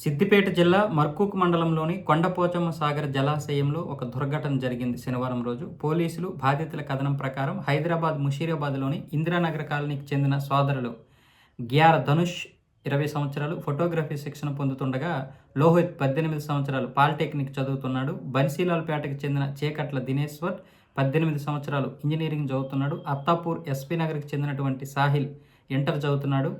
సిద్దిపేట జిల్లా మర్కూక్ మండలంలోని కొండపోచమ్మ సాగర్ జలాశయంలో ఒక దుర్ఘటన జరిగింది శనివారం రోజు. పోలీసులు బాధితుల కథనం ప్రకారం హైదరాబాద్ ముషీరాబాద్లోని ఇందిరానగర్ కాలనీకి చెందిన సోదరులు గ్యార్ ధనుష్ ఇరవై సంవత్సరాలు ఫోటోగ్రఫీ శిక్షణ పొందుతుండగా లోహిత్ పద్దెనిమిది సంవత్సరాలు పాలిటెక్నిక్ చదువుతున్నాడు. బన్సీలాల్పేటకు చెందిన చేకట్ల దినేశ్వర్ పద్దెనిమిది సంవత్సరాలు ఇంజనీరింగ్ చదువుతున్నాడు. అత్తాపూర్ ఎస్పీ నగర్కి చెందినటువంటి సాహిల్ ఇంటర్ చదువుతున్నాడు.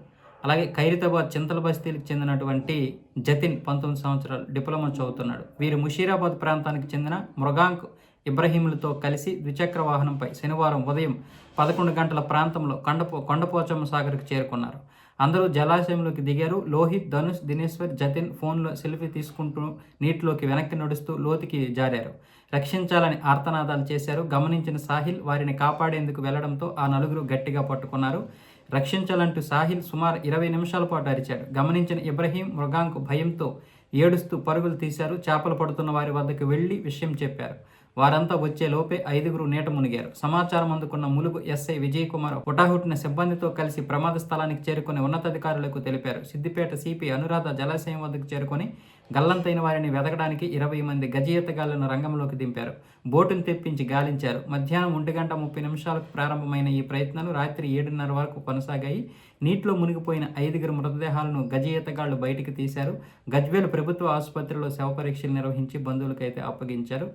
అలాగే ఖైరతాబాద్ చింతల బస్తీలకు చెందినటువంటి జతిన్ పంతొమ్మిది సంవత్సరాలు డిప్లొమా చదువుతున్నాడు. వీరు ముషీరాబాద్ ప్రాంతానికి చెందిన మృగాంక్ ఇబ్రహీంలతో కలిసి ద్విచక్ర వాహనంపై శనివారం ఉదయం పదకొండు గంటల ప్రాంతంలో కొండపో కొండపోచమ్మ సాగర్కు చేరుకున్నారు. అందరూ జలాశయంలోకి దిగారు. లోహిత్ ధనుష్ దినేశ్వర్ జతిన్ ఫోన్లో సెల్ఫీ తీసుకుంటూ నీటిలోకి వెనక్కి నడుస్తూ లోతుకి జారారు. రక్షించాలని ఆర్తనాదాలు చేశారు. గమనించిన సాహిల్ వారిని కాపాడేందుకు వెళ్ళడంతో ఆ నలుగురు గట్టిగా పట్టుకున్నారు. రక్షించాలంటూ సాహిల్ సుమారు ఇరవై నిమిషాల పాటు అరిచాడు. గమనించిన ఇబ్రహీం మృగాంకు భయంతో ఏడుస్తూ పరుగులు తీశారు. చేపలు పడుతున్న వారి వద్దకు వెళ్ళి విషయం చెప్పారు. వారంతా వచ్చే లోపే ఐదుగురు నీట మునిగారు. సమాచారం అందుకున్న ములుగు ఎస్ఐ విజయ్ కుమార్ హుటాహుటిన సిబ్బందితో కలిసి ప్రమాద స్థలానికి చేరుకుని ఉన్నతాధికారులకు తెలిపారు. సిద్దిపేట సిపి అనురాధ జలాశయం వద్దకు చేరుకొని గల్లంతైన వారిని వెదకడానికి ఇరవై మంది గజయతగాళ్ళను రంగంలోకి దింపారు. బోటును తెప్పించి గాలించారు. మధ్యాహ్నం ఒంటి గంట ముప్పై నిమిషాలకు ప్రారంభమైన ఈ ప్రయత్నాలు రాత్రి ఏడున్నర వరకు కొనసాగాయి. నీటిలో మునిగిపోయిన ఐదుగురు మృతదేహాలను గజయతగాళ్ళు బయటికి తీశారు. గజ్వేల్ ప్రభుత్వ ఆసుపత్రిలో శవ పరీక్షలు నిర్వహించి బంధువులకైతే అప్పగించారు.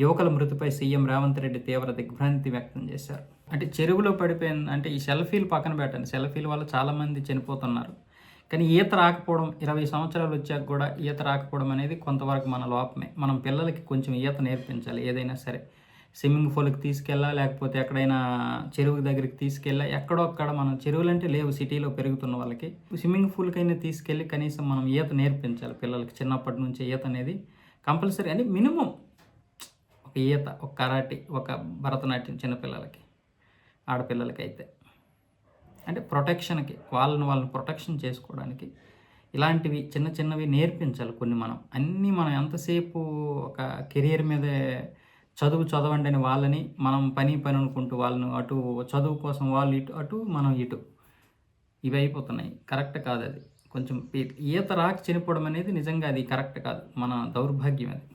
యువకుల మృతిపై సీఎం రేవంత్ రెడ్డి తీవ్ర దిగ్భ్రాంతి వ్యక్తం చేశారు. అంటే చెరువులో పడిపోయింది అంటే ఈ సెల్ఫీలు పక్కన పెట్టండి. సెల్ఫీల వల్ల చాలామంది చనిపోతున్నారు. కానీ ఈత రాకపోవడం ఇరవై సంవత్సరాలు వచ్చాక కూడా ఈత రాకపోవడం అనేది కొంతవరకు మన లోపమే. మనం పిల్లలకి కొంచెం ఈత నేర్పించాలి ఏదైనా సరే. స్విమ్మింగ్ పూల్కి తీసుకెళ్ళా లేకపోతే ఎక్కడైనా చెరువు దగ్గరికి తీసుకెళ్ళా ఎక్కడొక్కడ మనం చెరువులు అంటే లేవు సిటీలో పెరుగుతున్న వాళ్ళకి. స్విమ్మింగ్ పూల్కైనా తీసుకెళ్ళి కనీసం మనం ఈత నేర్పించాలి పిల్లలకి. చిన్నప్పటి నుంచి ఈత అనేది కంపల్సరీ. అని మినిమం ఒక ఈత ఒక కరాటే ఒక భరతనాట్యం చిన్నపిల్లలకి ఆడపిల్లలకి అయితే అంటే ప్రొటెక్షన్కి వాళ్ళని వాళ్ళని ప్రొటెక్షన్ చేసుకోవడానికి ఇలాంటివి చిన్న చిన్నవి నేర్పించాలి కొన్ని మనం. అన్నీ మనం ఎంతసేపు ఒక కెరియర్ మీదే చదువు చదవండి అని వాళ్ళని మనం పని పని అనుకుంటూ వాళ్ళను అటు చదువు కోసం వాళ్ళు ఇటు అటు మనం ఇటు. ఇవి అయిపోతున్నాయి. కరెక్ట్ కాదు అది. కొంచెం ఈత రాక చనిపోవడం అనేది నిజంగా అది కరెక్ట్ కాదు. మన దౌర్భాగ్యం అది.